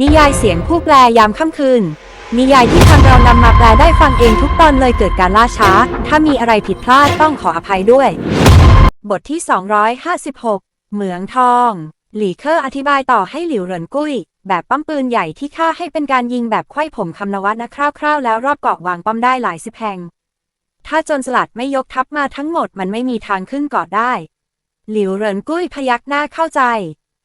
นิยายเสียงผู้แปลยามค่ำคืน นิยายที่ทางเรานำมาแปลได้ฟังเองทุกตอนเลยเกิดการล่าช้า ถ้ามีอะไรผิดพลาดต้องขออภัยด้วย บทที่ 256 เหมืองทอง หลี่เคอร์อธิบายต่อให้หลิวเหรินกุ้ย แบบป้อมปืนใหญ่ที่ฆ่าให้เป็นการยิงแบบไขว้ผมคำนวัตนะคร่าวๆ แล้วรอบเกาะวางป้อมได้หลายสิบแห่งถ้าจนสลัดไม่ยกทัพมาทั้งหมดมันไม่มีทางขึ้นเกาะได้ หลิวเหรินกุ้ยพยักหน้าเข้าใจ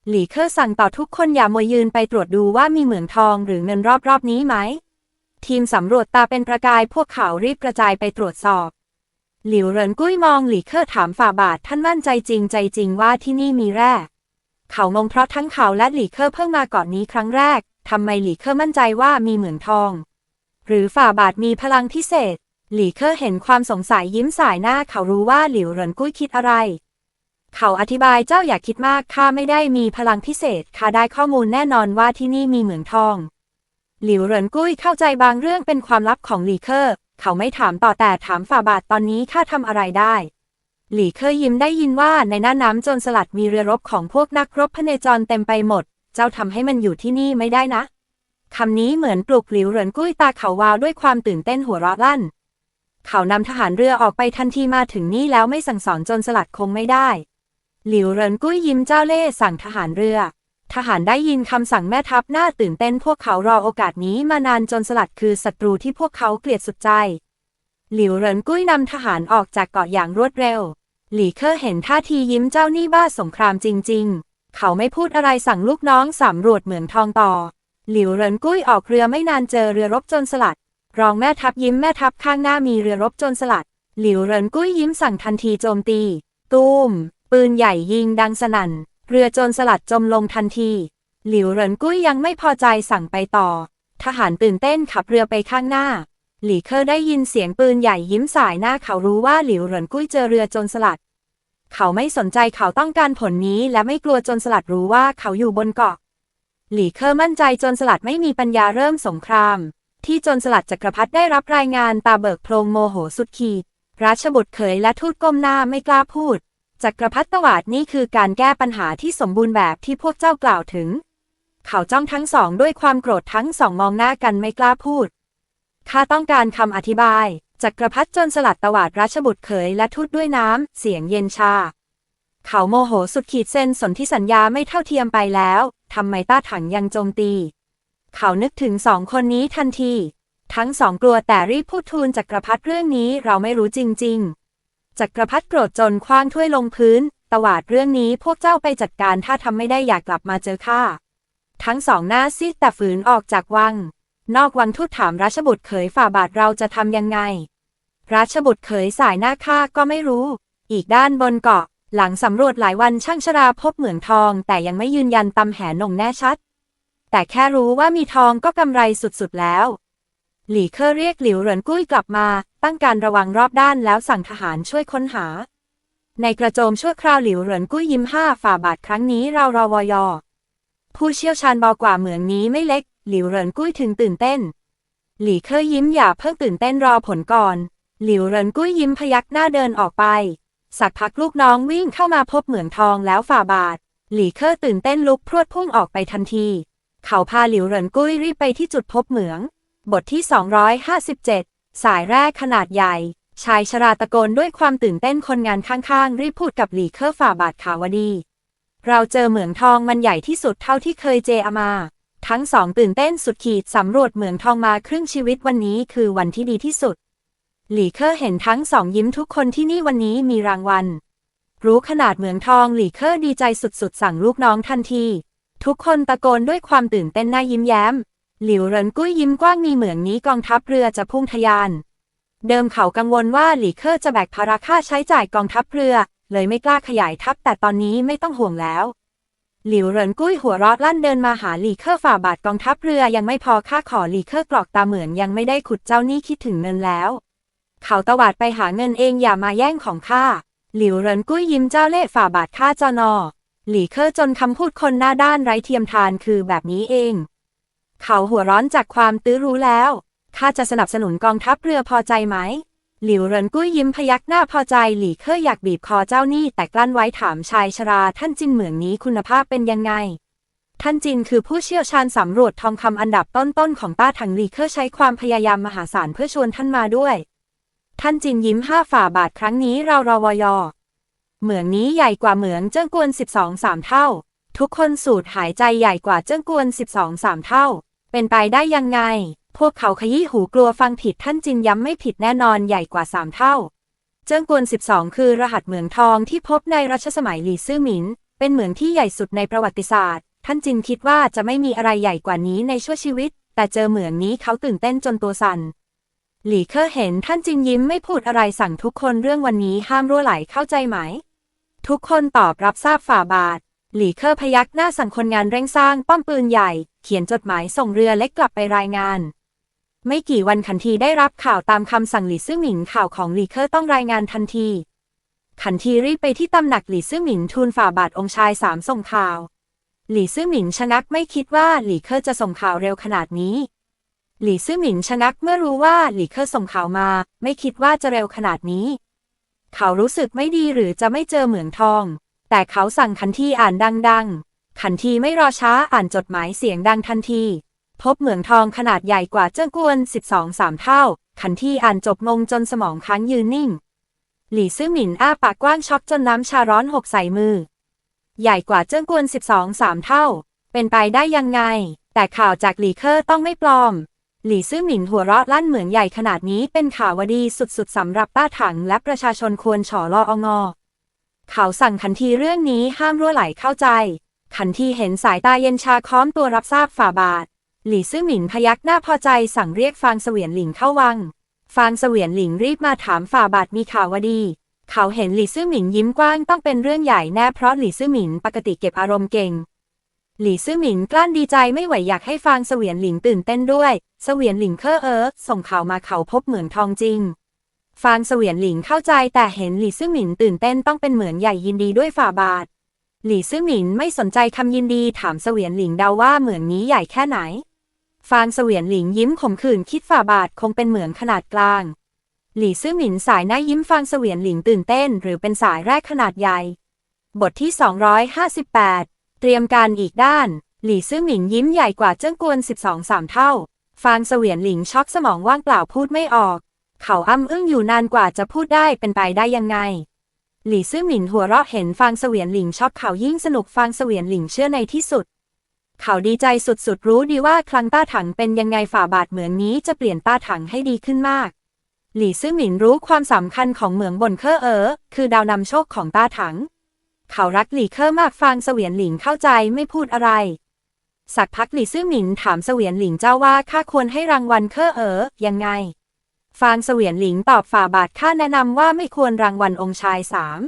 หลี่เคอร์สั่งต่อทุกคนอย่ามัวยืนไปตรวจดูว่ามีเหมืองทองหรือเงินรอบๆนี้ไหม ทีมสำรวจตาเป็นประกายพวกเขารีบกระจายไปตรวจสอบ หลิวเหรินกุ้ยมองหลี่เคอร์ถามฝ่าบาทท่านมั่นใจจริงใจจริงว่าที่นี่มีแร่ เขางงเพราะทั้งเขาและหลี่เคอร์เพิ่งมากาะนนี้ครั้งแรกทำไมหลี่เคอร์มั่นใจว่ามีเหมืองทอง หรือฝ่าบาทมีพลังพิเศษ หลี่เคอร์เห็นความสงสัยยิ้มสายหน้าเขารู้ว่าหลิวเหรินกุ้ยคิดอะไร เขาอธิบายเจ้าอย่าคิดมากข้าไม่ได้มีพลังพิเศษข้าได้ข้อมูลแน่นอนว่าที่นี่มีเหมืองทอง หลิวเหรินกุ้ยเข้าใจบางเรื่องเป็นความลับของหลีเคอร์เขาไม่ถามต่อแต่ถามฝ่าบาทตอนนี้ข้าทำอะไรได้ หลีเคอร์ยิ้มได้ยินว่าในหน้าน้ำโจรสลัดมีเรือรบของพวกนักรบพเนจรเต็มไปหมด เจ้าทำให้มันอยู่ที่นี่ไม่ได้นะคำนี้เหมือนปลุกหลิวเหรินกุ้ยตาเขาวาวด้วยความตื่นเต้นหัวเราะลั่น เขานำทหารเรือออกไปทันทีมาถึงนี่แล้วไม่สั่งสอนจรสลัดคงไม่ได้ หลิวเรินกุ้ยยิ้มเจ้าเล่ห์สั่งทหารเรือ ทหารได้ยินคำสั่งแม่ทัพหน้าตื่นเต้นพวกเขารอโอกาสนี้มานานจนสลัดคือศัตรูที่พวกเขาเกลียดสุดใจ หลิวเรินกุ้ยนำทหารออกจากเกาะอย่างรวดเร็ว หลี่เคอร์เห็นท่าทียิ้มเจ้านี่บ้าสงครามจริง ๆ เขาไม่พูดอะไรสั่งลูกน้องสำรวจเหมืองทองต่อ หลิวเรินกุ้ยออกเรือไม่นานเจอเรือรบจรสลัด รองแม่ทัพยิ้มแม่ทัพข้างหน้ามีเรือรบจรสลัด หลิวเรินกุ้ยยิ้มสั่งทันทีโจมตี ตูม ปืนใหญ่ยิงดังสนั่น เรือโจรสลัดจมลงทันที หลิวเหรินกุ้ยยังไม่พอใจสั่งไปต่อ ทหารตื่นเต้นขับเรือไปข้างหน้า หลี่เคอร์ได้ยินเสียงปืนใหญ่ยิ้มสายหน้าเขารู้ว่าหลิวเหรินกุ้ยเจอเรือโจรสลัด เขาไม่สนใจเขาต้องการผลนี้และไม่กลัวโจรสลัดรู้ว่าเขาอยู่บนเกาะ หลี่เคอร์มั่นใจโจรสลัดไม่มีปัญญาเริ่มสงคราม ที่โจรสลัดจักรพรรดิได้รับรายงานตาเบิกโพรงโมโหสุดขีด ราชบุตรเขยและทูตก้มหน้าไม่กล้าพูด จักรพรรดิตวาดนี่คือการแก้ปัญหาที่สมบูรณ์แบบที่พวกเจ้ากล่าวถึง เขาจ้องทั้งสองด้วยความโกรธทั้งสองมองหน้ากันไม่กล้าพูด ข้าต้องการคำอธิบาย จักรพรรดิจนสลัดตวาดราชบุตรเขยและทูตด้วยน้ำ เสียงเย็นชา เขาโมโหสุดขีดเส้นสนที่สัญญาไม่เท่าเทียมไปแล้วทำไมต้าถังยังโจมตี เขานึกถึงสองคนนี้ทันที ทั้งสองกลัวแต่รีบพูดทูลจักรพรรดิเรื่องนี้เราไม่รู้จริง ๆ จักรพรรดิโกรธจนคว้างถ้วยลงพื้น ตวาดเรื่องนี้พวกเจ้าไปจัดการถ้าทำไม่ได้อยากกลับมาเจอข้า ทั้งสองหน้าซีดแต่ฝืนออกจากวัง นอกวังทูตถามราชบุตรเขยฝ่าบาทเราจะทำยังไง ราชบุตรเขยสายหน้าข้าก็ไม่รู้ อีกด้านบนเกาะ หลังสำรวจหลายวันช่างชราพบเหมืองทอง แต่ยังไม่ยืนยันตำแหนงแน่ชัด แต่แค่รู้ว่ามีทองก็กำไรสุดๆแล้ว หลี่เคอร์เรียกหลิวเหรินกุ้ยกลับมา ตั้งการระวังรอบด้านแล้วสั่งทหารช่วยค้นหา ในกระโจมชั่วคราวหลิวเหรินกุ้ยยิ้มห้าฝ่าบาทครั้งนี้เรารอวอยอ ผู้เชี่ยวชาญบอกว่าเหมืองนี้ไม่เล็ก หลิวเหรินกุ้ยถึงตื่นเต้น หลี่เคอร์ยิ้มอย่าเพิ่งตื่นเต้นรอผลก่อน หลิวเหรินกุ้ยยิ้มพยักหน้าเดินออกไป สักพักลูกน้องวิ่งเข้ามาพบเหมืองทองแล้วฝ่าบาท หลี่เคอร์ตื่นเต้นลุกพรวดพุ่งออกไปทันที เขาพาหลิวเหรินกุ้ยรีบไปที่จุดพบเหมือง บทที่ 257 สายแรกขนาดใหญ่ ชายชราตะโกนด้วยความตื่นเต้นคนงานข้างๆ รีบพูดกับหลีเคอร์ฝ่าบาทขาวดี เราเจอเหมืองทองมันใหญ่ที่สุดเท่าที่เคยเจอมา ทั้งสองตื่นเต้นสุดขีดสำรวจเหมืองทองมาครึ่งชีวิตวันนี้คือวันที่ดีที่สุด หลีเคอร์เห็นทั้งสองยิ้มทุกคนที่นี่วันนี้มีรางวัล รู้ขนาดเหมืองทองหลีเคอร์ดีใจสุดๆ สั่งลูกน้องทันที ทุกคนตะโกนด้วยความตื่นเต้นหน้ายิ้มแย้ม หลิวเรินกุ้ยยิ้มกว้างมีเหมืองนี้กองทัพเรือจะพุ่งทะยาน เดิมเขากังวลว่าหลีเคอร์จะแบกภาระค่าใช้จ่ายกองทัพเรือ เลยไม่กล้าขยายทัพแต่ตอนนี้ไม่ต้องห่วงแล้ว หลิวเรินกุ้ยหัวเราะลั่นเดินมาหาหลีเคอร์ฝ่าบาทกองทัพเรือยังไม่พอค่าขอหลีเคอร์กรอกตาเหมือนยังไม่ได้ขุดเจ้าหนี้คิดถึงเงินแล้ว เขาตวาดไปหาเงินเองอย่ามาแย่งของข้าหลิวเรินกุ้ยยิ้มเจ้าเล่ฝ่าบาทข้าจอนอหลีเคอร์จนคำพูดคนหน้าด้านไร้เทียมทานคือแบบนี้เอง เขาหัวร้อนจากความตื้อรู้แล้ว ข้าจะสนับสนุนกองทัพเรือพอใจไหม หลิวเรินกุ้ยยิ้มพยักหน้าพอใจ หลี่เคอร์อยากบีบคอเจ้าหนี้แต่กลั้นไว้ถามชายชราท่านจินเหมืองนี้คุณภาพเป็นยังไง ท่านจินคือผู้เชี่ยวชาญสำรวจทองคำอันดับต้นๆของต้าถังหลีเคอร์ใช้ความพยายามมหาศาลเพื่อชวนท่านมาด้วย ท่านจินยิ้มห้าฝ่าบาทครั้งนี้เรารอวยอเหมืองนี้ใหญ่กว่าเหมืองเจิ้งกวน 12 3 เท่า ทุกคนสูดหายใจใหญ่กว่าเจิ้งกวน 12 3 เท่า เป็นไปได้ยังไง พวกเขาขยี้หูกลัวฟังผิดท่านจินย้ำไม่ผิดแน่นอนใหญ่กว่า3เท่า เจิ้งกวน 12 คือรหัสเหมืองทองที่พบในรัชสมัยหลี่ซื่อหมิน เป็นเหมืองที่ใหญ่สุดในประวัติศาสตร์ ท่านจินคิดว่าจะไม่มีอะไรใหญ่กว่านี้ในชั่วชีวิต แต่เจอเหมืองนี้เขาตื่นเต้นจนตัวสั่นหลี่เคอเห็นท่านจินยิ้มไม่พูดอะไรสั่งทุกคนเรื่องวันนี้ห้ามรั่วไหลเข้าใจไหม ทุกคนตอบรับทราบฝ่าบาท หลีเคอร์พยักหน้าสั่งคนงานเร่งสร้างป้อมปืนใหญ่ เขียนจดหมายส่งเรือเล็กกลับไปรายงาน ไม่กี่วันขันทีได้รับข่าวตามคำสั่งหลีซื่อหมิงข่าวของหลีเคอร์ต้องรายงานทันที ขันทีรีบไปที่ตำหนักหลีซื่อหมิงทูลฝ่าบาทองค์ชายสามส่งข่าว หลีซื่อหมิงชะงักไม่คิดว่าหลีเคอร์จะส่งข่าวเร็วขนาดนี้ หลีซื่อหมิงชะงักเมื่อรู้ว่าหลีเคอร์ส่งข่าวมา ไม่คิดว่าจะเร็วขนาดนี้ เขารู้สึกไม่ดีหรือจะไม่เจอเหมืองทอง แต่เขาสั่งขันทีอ่านดังๆขันทีไม่รอช้าอ่านจดหมายเสียงดังทันที พบเหมืองทองขนาดใหญ่กว่าเจิ้งกวน12 3เท่าขันทีอ่านจบงงจนสมองค้างยืนนิ่ง หลี่ซื่อหมินอ้าปากกว้างช็อกจนน้ำชาร้อนหกใส่มือ ใหญ่กว่าเจิ้งกวน12 3เท่า เป็นไปได้ยังไง แต่ข่าวจากหลี่เคอร์ต้องไม่ปลอมหลี่ซื่อหมินหัวเราะลั่นเหมือนใหญ่ขนาดนี้เป็นข่าววดีสุดๆสำหรับต้าถังและประชาชนควรฉอรอองอ เขาสั่งขันทีเรื่องนี้ห้ามรั่วไหลเข้าใจ ขันทีเห็นสายตาเย็นชาค้อมตัวรับทราบฝ่าบาท หลี่ซื่อหมินพยักหน้าพอใจสั่งเรียกฟางเสวียนหลิงเข้าวัง ฟางเสวียนหลิงรีบมาถามฝ่าบาทมีข่าววดี เขาเห็นหลี่ซื่อหมินยิ้มกว้างต้องเป็นเรื่องใหญ่แน่เพราะหลี่ซื่อหมินปกติเก็บอารมณ์เก่ง หลี่ซื่อหมินกลั้นดีใจไม่ไหวอยากให้ฟางเสวียนหลิงตื่นเต้นด้วย เสวียนหลิงเคอเอิร์ส่งข่าวมาเขาพบเหมืองทองจริง ฟางเสวียนหลิงเข้าใจแต่เห็นหลี่ซื่อหมินตื่นเต้นต้องเป็นเหมือนใหญ่ยินดีด้วยฝ่าบาท หลี่ซื่อหมินไม่สนใจคำยินดีถามเสวียนหลิงเดาว่าเหมืองนี้ใหญ่แค่ไหน ฟางเสวียนหลิงยิ้มขมขื่นคิดฝ่าบาทคงเป็นเหมืองขนาดกลาง หลี่ซื่อหมินสายหน้ายิ้มฟางเสวียนหลิงตื่นเต้น หรือเป็นสายแรกขนาดใหญ่ บทที่ 258 เตรียมการอีกด้าน หลี่ซื่อหมินยิ้มใหญ่กว่าเจิ้งกวน 12 3เท่า ฟางเสวียนหลิงช็อกสมองว่างเปล่าพูดไม่ออก เขาอ้ำอึ้งอยู่นานกว่าจะพูดได้เป็นไปได้ยังไง หลี่ซื่อหมินหัวเราะเห็นฟางเสวียนหลิงชอกเขายิ่งสนุกฟางเสวียนหลิงเชื่อในที่สุด เขาดีใจสุดๆ รู้ดีว่าคลังต้าถังเป็นยังไงฝ่าบาทเหมืองนี้จะเปลี่ยนต้าถังให้ดีขึ้นมาก หลี่ซื่อหมินรู้ความสำคัญของเหมืองบนเคอเอ๋อคือดาวนำโชคของต้าถัง เขารักหลี่เคอร์มากฟางเสวียนหลิงเข้าใจไม่พูดอะไร สักพักหลี่ซื่อหมินถามเสวียนหลิงเจ้าว่าข้าควรให้รางวัลเคอเอ๋อยังไง ฟางเสวียนหลิงตอบฝ่าบาทข้าแนะนำว่าไม่ควรรางวัลองค์ชายสาม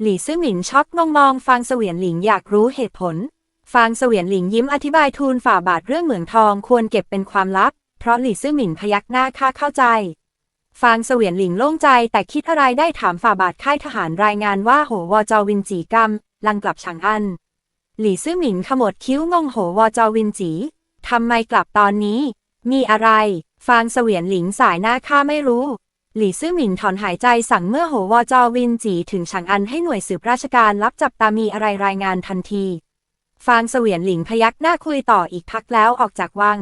หลี่ซื่อหมินช็อกงงมองฟางเสวียนหลิงอยากรู้เหตุผล ฟางเสวียนหลิงยิ้มอธิบายทูลฝ่าบาทเรื่องเหมืองทองควรเก็บเป็นความลับ เพราะหลี่ซื่อหมินพยักหน้าข้าเข้าใจ ฟางเสวียนหลิงโล่งใจแต่คิดอะไรได้ถามฝ่าบาทค่ายทหารรายงานว่าโหวอจอวินจีกำลังกลับฉางอัน หลี่ซื่อหมินขมวดคิ้วงงโหวอจอวินจีทำไมกลับตอนนี้ มีอะไร ฟางเสวียนหลิงสายหน้าข้าไม่รู้ หลี่ซื่อหมินถอนหายใจสั่งเมื่อโหวอจอวินจีถึงฉางอันให้หน่วยสืบราชการรับจับตามีอะไรรายงานทันที ฟางเสวียนหลิงพยักหน้าคุยต่ออีกพักแล้วออกจากวัง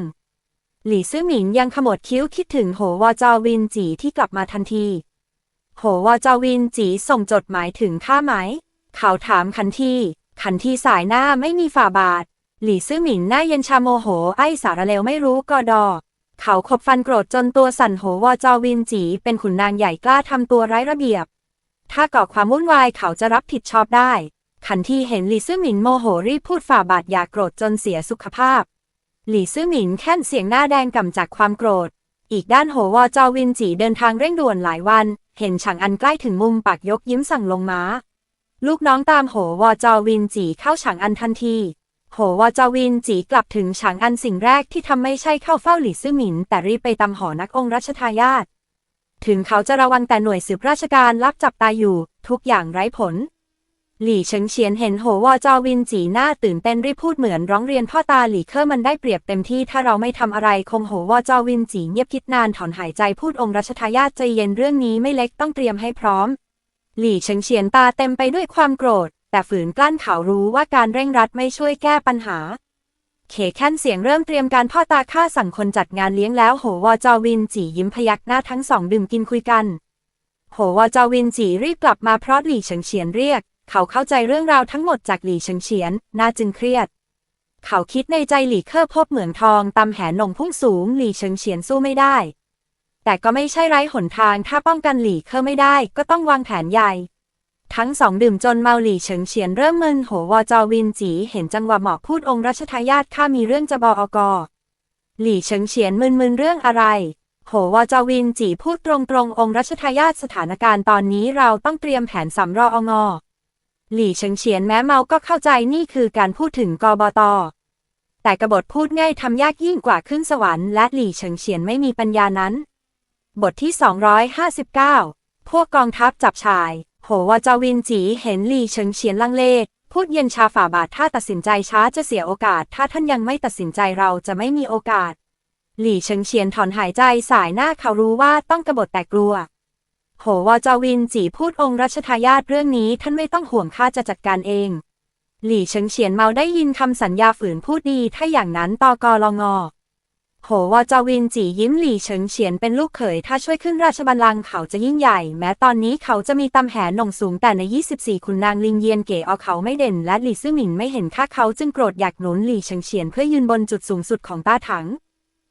หลี่ซื่อหมิงยังขมวดคิ้วคิดถึงโหวอจอวินจีที่กลับมาทันที โหวอจอวินจีส่งจดหมายถึงข้าไหม เขาถามขันทีขันทีสายหน้าไม่มีฝ่าบาท หลี่ซื่อหมิงหน้าเย็นชาโมโหไอ้สารเลวไม่รู้กอดอ เขาขบฟันโกรธจนตัวสั่นโหวจอวินจี เป็นขุนนางใหญ่กล้าทำตัวไร้ระเบียบ ถ้าก่อความวุ่นวายเขาจะรับผิดชอบได้ ขันทีเห็นหลี่ซื่อหมิงโมโหรีบพูดฝ่าบาทอย่าโกรธจนเสียสุขภาพ หลี่ซื่อหมิงแค่นเสียงหน้าแดงก่ำจากความโกรธ อีกด้านโหวจอวินจีเดินทางเร่งด่วนหลายวัน เห็นฉางอันใกล้ถึงมุมปากยกยิ้มสั่งลงม้า ลูกน้องตามโหวจอวินจีเข้าฉางอันทันที โหวอจอวินจีกลับถึงฉางอันสิ่งแรกที่ทำไม่ใช่เข้าเฝ้าหลี่ซื่อหมิน แต่รีบไปตามหอนักองค์รัชทายาทถึงเขาจะระวังแต่หน่วยสืบราชการรับจับตาอยู่ ทุกอย่างไร้ผล หลี่เฉิงเฉียนเห็นโหวอจอวินจีหน้าตื่นเต้นรีบพูดเหมือนร้องเรียนพ่อตาหลี่เคอร์มันได้เปรียบเต็มที่ถ้าเราไม่ทำอะไรคงโหวอจอวินจีเงียบคิดนานถอนหายใจพูดองค์รัชทายาทใจเย็นเรื่องนี้ไม่เล็กต้องเตรียมให้พร้อม หลี่เฉิงเฉียนตาเต็มไปด้วยความโกรธ แต่ฝืนกลั้นเขารู้ว่าการเร่งรัดไม่ช่วยแก้ปัญหา เขแค้นเสียงเริ่มเตรียมการพ่อตาข้าสั่งคนจัดงานเลี้ยงแล้วโหวอจอวินจียิ้มพยักหน้าทั้งสองดื่มกินคุยกัน โหวอจอวินจีรีบกลับมาเพราะหลี่เฉิงเฉียนเรียก เขาเข้าใจเรื่องราวทั้งหมดจากหลี่เฉิงเฉียนน่าจึงเครียด เขาคิดในใจหลี่เคอพบเหมืองทองตำแหนหนงพุ่งสูงหลี่เฉิงเฉียนสู้ไม่ได้ แต่ก็ไม่ใช่ไร้หนทางถ้าป้องกันหลี่เคอไม่ได้ก็ต้องวางแผนใหญ่ ทั้งสองดื่มจนเมาหลี่เฉิงเฉียนเริ่มมึนโหวอจอวินจีเห็นจังหวะเหมาะพูดองค์รัชทายาทข้ามีเรื่องจะบอกอกหลี่เฉิงเฉียนมึนๆเรื่องอะไรโหวจอวินจีพูดตรงๆองค์รัชทายาทสถานการณ์ตอนนี้เราต้องเตรียมแผนสำรองอหลี่เฉิงเฉียนแม้เมาก็เข้าใจนี่คือการพูดถึงกบต แต่กบฏพูดง่ายทำยากยิ่งกว่าขึ้นสวรรค์และหลี่เฉิงเฉียนไม่มีปัญญานั้น บทที่ 259 พวกกองทัพจับชาย โหวาจาวินจีเห็นหลี่เฉิงเฉียนลังเล พูดเย็นชาฝ่าบาทถ้าตัดสินใจช้าจะเสียโอกาส ถ้าท่านยังไม่ตัดสินใจเราจะไม่มีโอกาส หลี่เฉิงเฉียนถอนหายใจสายหน้าเขารู้ว่าต้องกบฏแต่กลัว โหวาจาวินจีพูดองค์รัชทายาทเรื่องนี้ท่านไม่ต้องห่วงข้าจะจัดการเอง หลี่เฉิงเฉียนเมาได้ยินคำสัญญาฝืนพูดดีถ้าอย่างนั้นตกลงอ โหวาจาวินจียิ้มหลี่เฉิงเฉียนเป็นลูกเขย ถ้าช่วยขึ้นราชบัลลังก์เขาจะยิ่งใหญ่ แม้ตอนนี้เขาจะมีตำแหนหน่งสูงแต่ใน 24 ขุนนางลิงเยียนเก๋เอาเขาไม่เด่น และหลี่ซื่อหมินไม่เห็นค่าเขาจึงโกรธอยากหนุนหลี่เฉิงเฉียนเพื่อยืนบนจุดสูงสุดของต้าถัง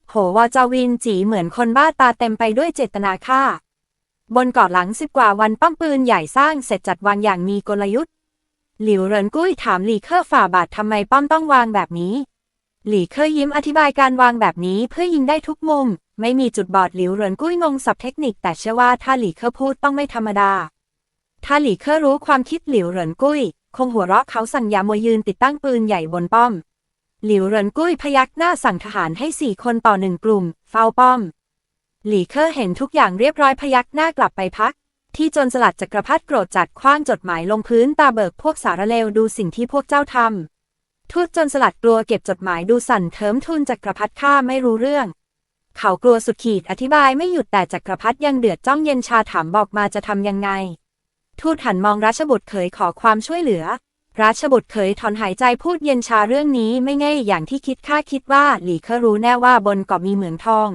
โหวาจาวินจีเหมือนคนบ้าตาเต็มไปด้วยเจตนาฆ่า บนเกาะหลังสิบกว่าวันป้อมปืนใหญ่สร้างเสร็จจัดวางอย่างมีกลยุทธ์ หลิวเรินกุ้ยถามหลี่เคอฝ่าบาททำไมป้อมต้องวางแบบนี้ หลี่เคอร์ยิ้มอธิบายการวางแบบนี้เพื่อยิงได้ทุกมุม ไม่มีจุดบอดหลิวเหรินกุ้ยงงสับเทคนิค แต่เชื่อว่าถ้าหลี่เคอพูดต้องไม่ธรรมดา ถ้าหลี่เคอรู้ความคิดหลิวเหรินกุ้ย คงหัวเราะเขาสั่งยามวยยืนติดตั้งปืนใหญ่บนป้อม หลิวเหรินกุ้ยพยักหน้าสั่งทหารให้สี่คนต่อหนึ่งกลุ่ม เฝ้าป้อม หลี่เคอเห็นทุกอย่างเรียบร้อยพยักหน้ากลับไปพัก ที่จนสลัดจักรพรรดิโกรธจัดคว้างจดหมายลงพื้นตาเบิกพวกสารเลวดูสิ่งที่พวกเจ้าทำ ทูตจนสลัดกลัวเก็บจดหมายดูสั่นเทิมทุนจักรพรรดิข้าไม่รู้เรื่อง เขากลัวสุดขีดอธิบายไม่หยุดแต่จักรพรรดิยังเดือดจ้องเย็นชาถามบอกมาจะทำยังไง ทูตหันมองราชบุตรเขยขอความช่วยเหลือ ราชบุตรเขยถอนหายใจพูดเย็นชาเรื่องนี้ไม่ง่ายอย่างที่คิดข้าคิดว่าหลี่เคอรู้แน่ว่าบนเกาะมีเหมืองทอง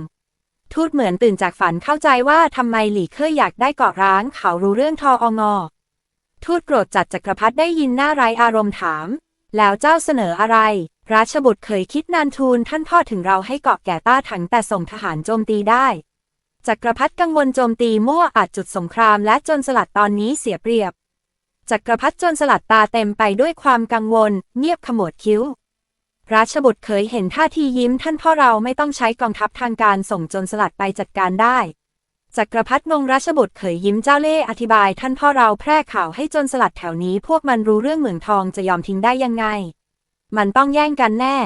ทูตเหมือนตื่นจากฝันเข้าใจว่าทำไมหลี่เคออยากได้เกาะร้างเขารู้เรื่องทอองอทูตโกรธจัดจักรพรรดิได้ยินหน้าไรอารมณ์ถาม แล้วเจ้าเสนออะไร ราชบุตรเคยคิดนานทูลท่านพ่อถึงเราให้เกาะแก่ต้าถังแต่ส่งทหารโจมตีได้ จักรพรรดิกังวลโจมตีมั่วอาจจุดสงครามและจนสลัดตอนนี้เสียเปรียบ จักรพรรดิจนสลัดตาเต็มไปด้วยความกังวล เงียบขมวดคิ้ว ราชบุตรเคยเห็นท่าทียิ้มท่านพ่อเราไม่ต้องใช้กองทัพทางการส่งจนสลัดไปจัดการได้ จักรพรรดิงงราชบุตรเขยยิ้มเจ้าเล่ห์อธิบาย ท่านพ่อเราแพร่ข่าวให้จนสลัดแถวนี้ พวกมันรู้เรื่องเหมืองทองจะยอมทิ้งได้ยังไง มันต้องแย่งกันแน่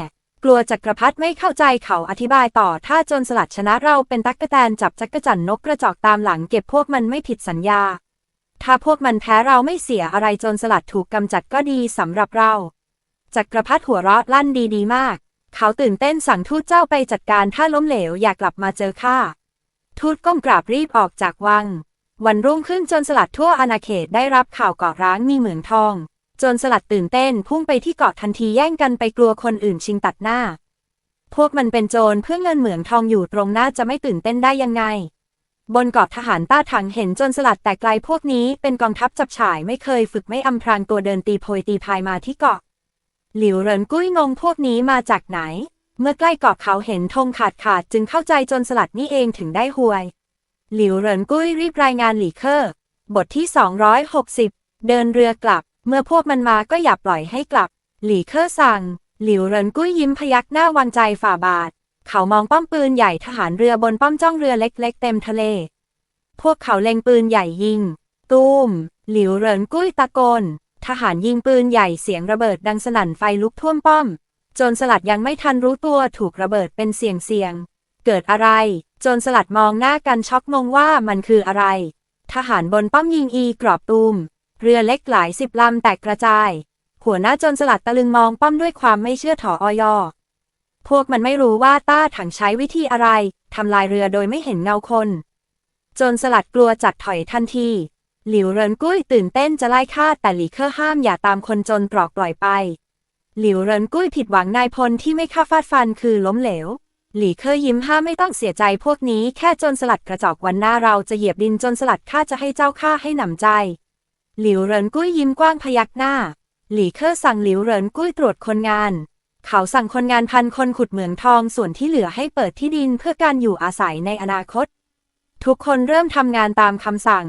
กลัวจักรพรรดิไม่เข้าใจเขาอธิบายต่อ ถ้าจนสลัดชนะเราเป็นตั๊กแตนจับจักรจันนกกระจอกตามหลังเก็บพวกมันไม่ผิดสัญญา ถ้าพวกมันแพ้เราไม่เสียอะไรจนสลัดถูกกำจัดก็ดีสำหรับเรา จักรพรรดิหัวเราะลั่นดีๆมาก เขาตื่นเต้นสั่งทูตเจ้าไปจัดการถ้าล้มเหลวอย่ากลับมาเจอข้า ทูตก้มกราบรีบออกจากวัง วันรุ่งขึ้นจนสลัดทั่วอาณาเขตได้รับข่าวเกาะร้างมีเหมืองทอง จนสลัดตื่นเต้นพุ่งไปที่เกาะทันทีแย่งกันไปกลัวคนอื่นชิงตัดหน้า พวกมันเป็นโจรเพื่อเงินเหมืองทองอยู่ตรงหน้าจะไม่ตื่นเต้นได้ยังไง บนเกาะทหารต้าถังเห็นจนสลัดแต่ไกลพวกนี้เป็นกองทัพจับฉายไม่เคยฝึกไม่อำพรางตัวเดินตีโพยตีพายมาที่เกาะ หลิวเรินกุ้ยงงพวกนี้มาจากไหน เมื่อใกล้เกาะเขาเห็นธงขาดขาดจึงเข้าใจจนสลัดนี่เองถึงได้หวย หลิวเหรินกุ้ยรีบรายงานหลี่เคอร์ บทที่ 260 เดินเรือกลับ เมื่อพวกมันมาก็อย่าปล่อยให้กลับ หลี่เคอร์สั่ง หลิวเหรินกุ้ยยิ้มพยักหน้าวางใจฝ่าบาท เขามองป้อมปืนใหญ่ทหารเรือบนป้อมจ้องเรือเล็กๆ เต็มทะเล พวกเขาเล็งปืนใหญ่ยิง ตูม หลิวเหรินกุ้ยตะโกน ทหารยิงปืนใหญ่เสียงระเบิดดังสนั่นไฟลุกท่วมป้อม จนสลัดยังไม่ทันรู้ตัวถูกระเบิดเป็นเสียงเสียง เกิดอะไร จนสลัดมองหน้ากันช็อกงงว่ามันคืออะไร ทหารบนป้อมยิงอีกรอบตูม เรือเล็กหลายสิบลำแตกกระจาย หัวหน้าจนสลัดตะลึงมองป้อมด้วยความไม่เชื่อถออยอพวกมันไม่รู้ว่าต้าถังใช้วิธีอะไรทำลายเรือโดยไม่เห็นเงาคน จนสลัดกลัวจัดถอยทันที หลิวเรินกุ้ยตื่นเต้นจะไล่ฆ่าแต่หลีเคอร์ห้ามอย่าตามคนจนตรอกปล่อยไป หลิวเรินกุ้ยผิดหวังนายพลที่ไม่ฆ่าฟาดฟันคือล้มเหลว หลี่เคยยิ้มห้าไม่ต้องเสียใจพวกนี้แค่จนสลัดกระจอกวันหน้าเราจะเหยียบดินจนสลัดข้าจะให้เจ้าข้าให้หนำใจ หลิวเรินกุ้ยยิ้มกว้างพยักหน้า หลี่เคอสั่งหลิวเรินกุ้ยตรวจคนงาน เขาสั่งคนงานพันคนขุดเหมืองทองส่วนที่เหลือให้เปิดที่ดินเพื่อการอยู่อาศัยในอนาคต ทุกคนเริ่มทำงานตามคำสั่ง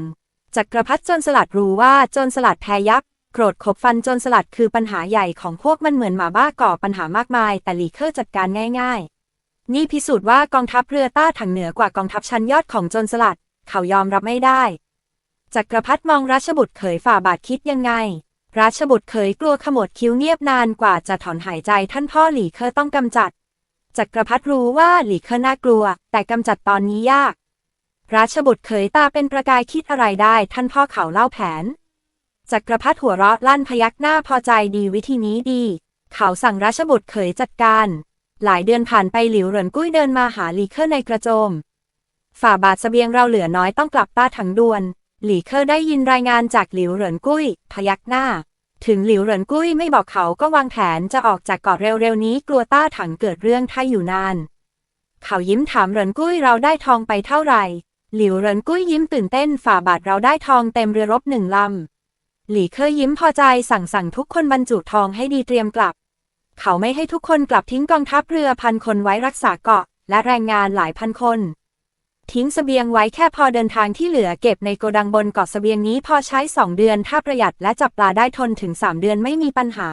จักรพรรดิจนสลัดรู้ว่าจนสลัดแพ้ยับ โกรธขบฟันจนสลัดคือปัญหาใหญ่ของพวกมันเหมือนหมาบ้าก่อปัญหามากมาย แต่หลีเคอร์จัดการง่ายๆ นี่พิสูจน์ว่ากองทัพเรือต้าถังเหนือกว่ากองทัพชั้นยอดของจนสลัด เขายอมรับไม่ได้ จักรพรรดิมองราชบุตรเขยฝ่าบาทคิดยังไง ราชบุตรเขยกลัวขมวดคิ้วเงียบนานกว่าจะถอนหายใจท่านพ่อหลีเคอร์ต้องกำจัด จักรพรรดิรู้ว่าหลีเคอร์น่ากลัว แต่กำจัดตอนนี้ยาก ราชบุตรเขยตาเป็นประกายคิดอะไรได้ ท่านพ่อเขาเล่าแผน จักรพรรดิหัวเราะลั่นพยักหน้าพอใจดีวิธีนี้ดี เขาสั่งราชบุตรเขยจัดการ หลายเดือนผ่านไปหลิวเหรินกุ้ยเดินมาหาหลีเคอร์ในกระโจม ฝ่าบาทเสบียงเราเหลือน้อยต้องกลับต้าถังด่วน หลีเคอร์ได้ยินรายงานจากหลิวเหรินกุ้ย พยักหน้า ถึงหลิวเหรินกุ้ยไม่บอกเขาก็วางแผนจะออกจากเกาะเร็วๆนี้กลัวต้าถังเกิดเรื่องถ้าอยู่นาน เขายิ้มถามเหรินกุ้ยเราได้ทองไปเท่าไหร่ หลิวเหรินกุ้ยยิ้มตื่นเต้นฝ่าบาทเราได้ทองเต็มเรือรบหนึ่งลำ หลี่เคยยิ้มพอใจสั่งสั่งทุกคนบรรจุทองให้ดีเตรียมกลับ เขาไม่ให้ทุกคนกลับทิ้งกองทัพเรือพันคนไว้รักษาเกาะ และแรงงานหลายพันคน ทิ้งเสบียงไว้แค่พอเดินทางที่เหลือเก็บในโกดังบนเกาะเสบียงนี้พอใช้สองเดือนถ้าประหยัดและจับปลาได้ทนถึงสามเดือนไม่มีปัญหา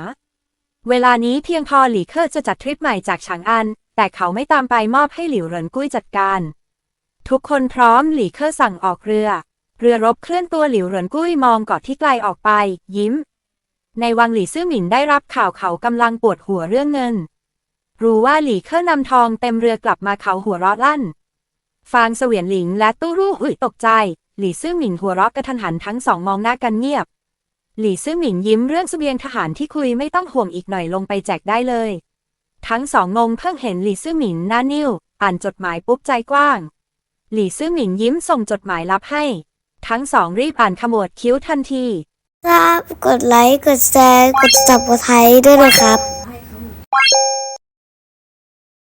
เวลานี้เพียงพอหลี่เคอจะจัดทริปใหม่จากฉางอัน แต่เขาไม่ตามไปมอบให้หลิวเหรินกุ้ยจัดการ ทุกคนพร้อมหลี่เคอสั่งออกเรือ เรือรบเคลื่อนตัวหลิวเหรินกุ้ยมองเกาะที่ไกลออกไป ยิ้ม ในวังหลี่ซื่อหมินได้รับข่าวเขากำลังปวดหัวเรื่องเงิน รู้ว่าหลี่เคอนำทองเต็มเรือกลับมาเขาหัวเราะลั่น ฟางเสวียนหลิงและตู้รู่อุ่ยตกใจ หลี่ซื่อหมินหัวเราะกระทันหันทั้งสองมองหน้ากันเงียบ หลี่ซื่อหมินยิ้มเรื่องเสบียงทหารที่คุยไม่ต้องห่วงอีกหน่อยลงไปแจกได้เลย ทั้งสองงงเพิ่งเห็นหลี่ซื่อหมินหน้านิ่วอ่านจดหมายปุ๊บใจกว้าง หลี่ซื่อหมินยิ้มส่งจดหมายลับให้ ทั้งสองรีบอ่านขมวดคิ้วทันที ครับ กดไลค์ กดแชร์ กดจับกดไทยด้วยนะครับ